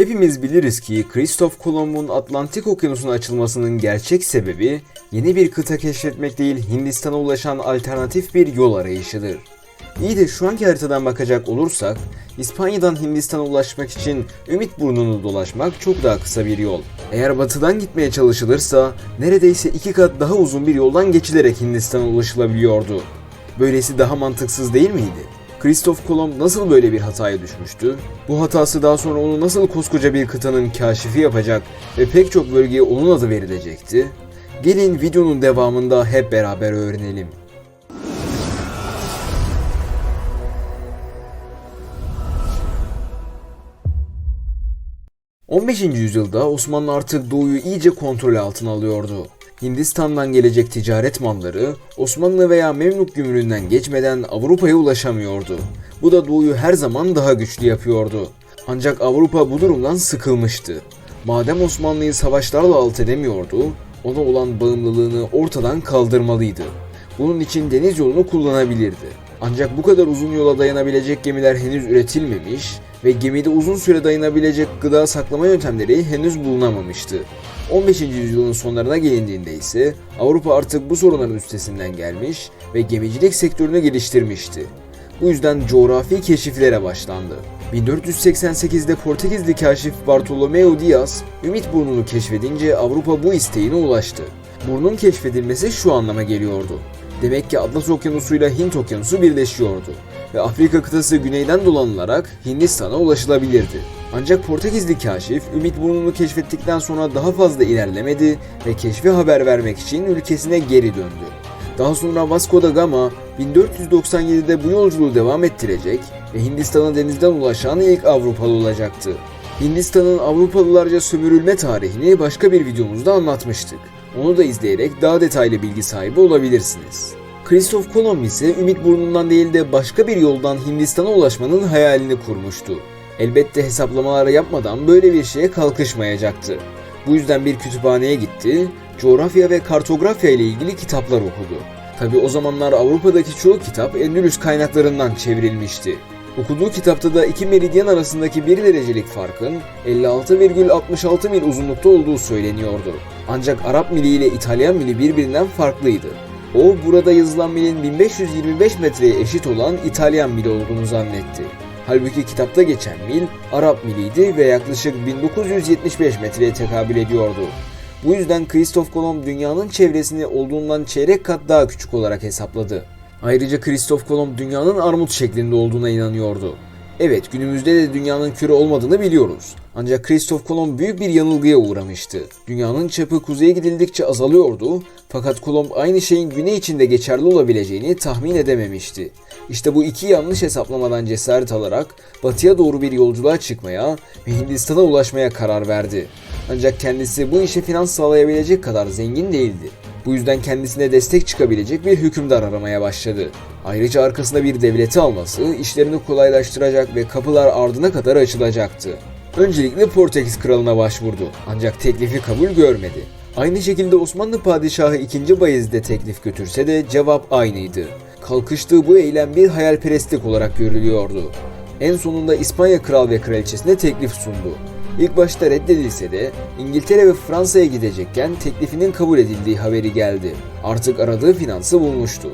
Hepimiz biliriz ki Kristof Kolomb'un Atlantik Okyanusu'na açılmasının gerçek sebebi yeni bir kıta keşfetmek değil Hindistan'a ulaşan alternatif bir yol arayışıdır. İyi de şu anki haritadan bakacak olursak İspanya'dan Hindistan'a ulaşmak için Ümit Burnu'nu dolaşmak çok daha kısa bir yol. Eğer batıdan gitmeye çalışılırsa neredeyse iki kat daha uzun bir yoldan geçilerek Hindistan'a ulaşılabiliyordu. Böylesi daha mantıksız değil miydi? Kristof Kolomb nasıl böyle bir hataya düşmüştü? Bu hatası daha sonra onu nasıl koskoca bir kıtanın kaşifi yapacak ve pek çok bölgeye onun adı verilecekti? Gelin videonun devamında hep beraber öğrenelim. 15. yüzyılda Osmanlı artık doğuyu iyice kontrol altına alıyordu. Hindistan'dan gelecek ticaret malları Osmanlı veya Memlük gümrüğünden geçmeden Avrupa'ya ulaşamıyordu. Bu da doğuyu her zaman daha güçlü yapıyordu. Ancak Avrupa bu durumdan sıkılmıştı. Madem Osmanlı'yı savaşlarla alt edemiyordu, ona olan bağımlılığını ortadan kaldırmalıydı. Bunun için deniz yolunu kullanabilirdi. Ancak bu kadar uzun yola dayanabilecek gemiler henüz üretilmemiş ve gemide uzun süre dayanabilecek gıda saklama yöntemleri henüz bulunamamıştı. 15. yüzyılın sonlarına gelindiğinde ise Avrupa artık bu sorunların üstesinden gelmiş ve gemicilik sektörünü geliştirmişti. Bu yüzden coğrafi keşiflere başlandı. 1488'de Portekizli kaşif Bartolomeu Diaz, Ümit Burnu'nu keşfedince Avrupa bu isteğine ulaştı. Burnun keşfedilmesi şu anlama geliyordu. Demek ki Atlas Okyanusu ile Hint Okyanusu birleşiyordu ve Afrika kıtası güneyden dolanılarak Hindistan'a ulaşılabilirdi. Ancak Portekizli kaşif Ümit Burnu'nu keşfettikten sonra daha fazla ilerlemedi ve keşfi haber vermek için ülkesine geri döndü. Daha sonra Vasco da Gama 1497'de bu yolculuğu devam ettirecek ve Hindistan'a denizden ulaşan ilk Avrupalı olacaktı. Hindistan'ın Avrupalılarca sömürülme tarihini başka bir videomuzda anlatmıştık. Onu da izleyerek daha detaylı bilgi sahibi olabilirsiniz. Kristof Kolomb ise Ümit Burnu'ndan değil de başka bir yoldan Hindistan'a ulaşmanın hayalini kurmuştu. Elbette hesaplamalar yapmadan böyle bir şeye kalkışmayacaktı. Bu yüzden bir kütüphaneye gitti, coğrafya ve kartografya ile ilgili kitaplar okudu. Tabi o zamanlar Avrupa'daki çoğu kitap Endülüs kaynaklarından çevrilmişti. Okuduğu kitapta da iki meridyen arasındaki 1 derecelik farkın 56,66 mil uzunlukta olduğu söyleniyordu. Ancak Arap mili ile İtalyan mili birbirinden farklıydı. O burada yazılan milin 1525 metreye eşit olan İtalyan mili olduğunu zannetti. Halbuki kitapta geçen mil Arap miliydi ve yaklaşık 1975 metreye tekabül ediyordu. Bu yüzden Kristof Kolomb dünyanın çevresini olduğundan çeyrek kat daha küçük olarak hesapladı. Ayrıca Kristof Kolomb dünyanın armut şeklinde olduğuna inanıyordu. Evet günümüzde de dünyanın küre olmadığını biliyoruz. Ancak Kristof Kolomb büyük bir yanılgıya uğramıştı. Dünyanın çapı kuzeye gidildikçe azalıyordu fakat Kolomb aynı şeyin güney içinde geçerli olabileceğini tahmin edememişti. İşte bu iki yanlış hesaplamadan cesaret alarak batıya doğru bir yolculuğa çıkmaya ve Hindistan'a ulaşmaya karar verdi. Ancak kendisi bu işe finans sağlayabilecek kadar zengin değildi. Bu yüzden kendisine destek çıkabilecek bir hükümdar aramaya başladı. Ayrıca arkasında bir devleti alması işlerini kolaylaştıracak ve kapılar ardına kadar açılacaktı. Öncelikle Portekiz kralına başvurdu ancak teklifi kabul görmedi. Aynı şekilde Osmanlı padişahı 2. Bayezid'e teklif götürse de cevap aynıydı. Kalkıştığı bu eylem bir hayalperestlik olarak görülüyordu. En sonunda İspanya kral ve kraliçesine teklif sundu. İlk başta reddedilse de İngiltere ve Fransa'ya gidecekken teklifinin kabul edildiği haberi geldi. Artık aradığı finansı bulmuştu.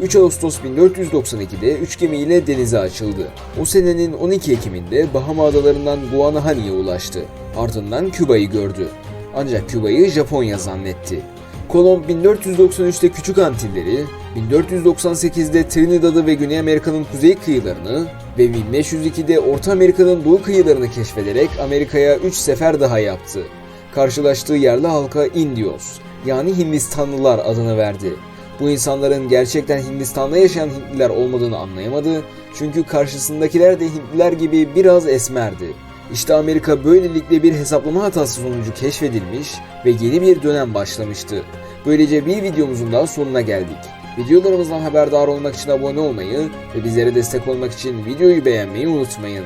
3 Ağustos 1492'de 3 gemiyle denize açıldı. O senenin 12 Ekim'inde Bahama adalarından Guanahani'ye ulaştı. Ardından Küba'yı gördü. Ancak Küba'yı Japonya zannetti. Kolomb 1493'te Küçük Antilleri, 1498'de Trinidad'ı ve Güney Amerika'nın kuzey kıyılarını ve 1502'de Orta Amerika'nın doğu kıyılarını keşfederek Amerika'ya 3 sefer daha yaptı. Karşılaştığı yerli halka Indios yani Hindistanlılar adını verdi. Bu insanların gerçekten Hindistan'da yaşayan Hintliler olmadığını anlayamadı çünkü karşısındakiler de Hintliler gibi biraz esmerdi. İşte Amerika böylelikle bir hesaplama hatası sonucu keşfedilmiş ve yeni bir dönem başlamıştı. Böylece bir videomuzun daha sonuna geldik. Videolarımızdan haberdar olmak için abone olmayı ve bizlere destek olmak için videoyu beğenmeyi unutmayın.